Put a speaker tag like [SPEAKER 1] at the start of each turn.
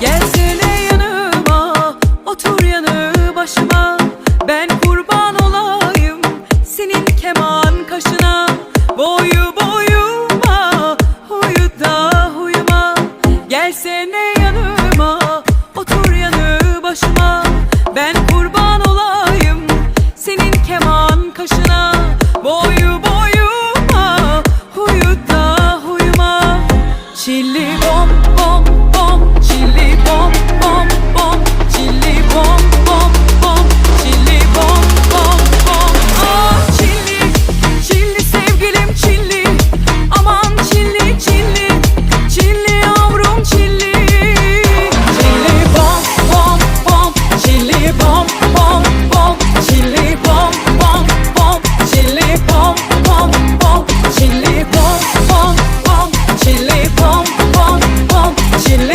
[SPEAKER 1] Gelsene yanıma Otur yanı başıma. Ben kurban olayım Senin keman kaşına. Boyu boyuma Huyu da huyuma. Gelsene yanıma Otur yanı başıma. Ben kurban olayım Senin keman kaşına. Boyu boyuma Huyu da huyuma. Çilli bom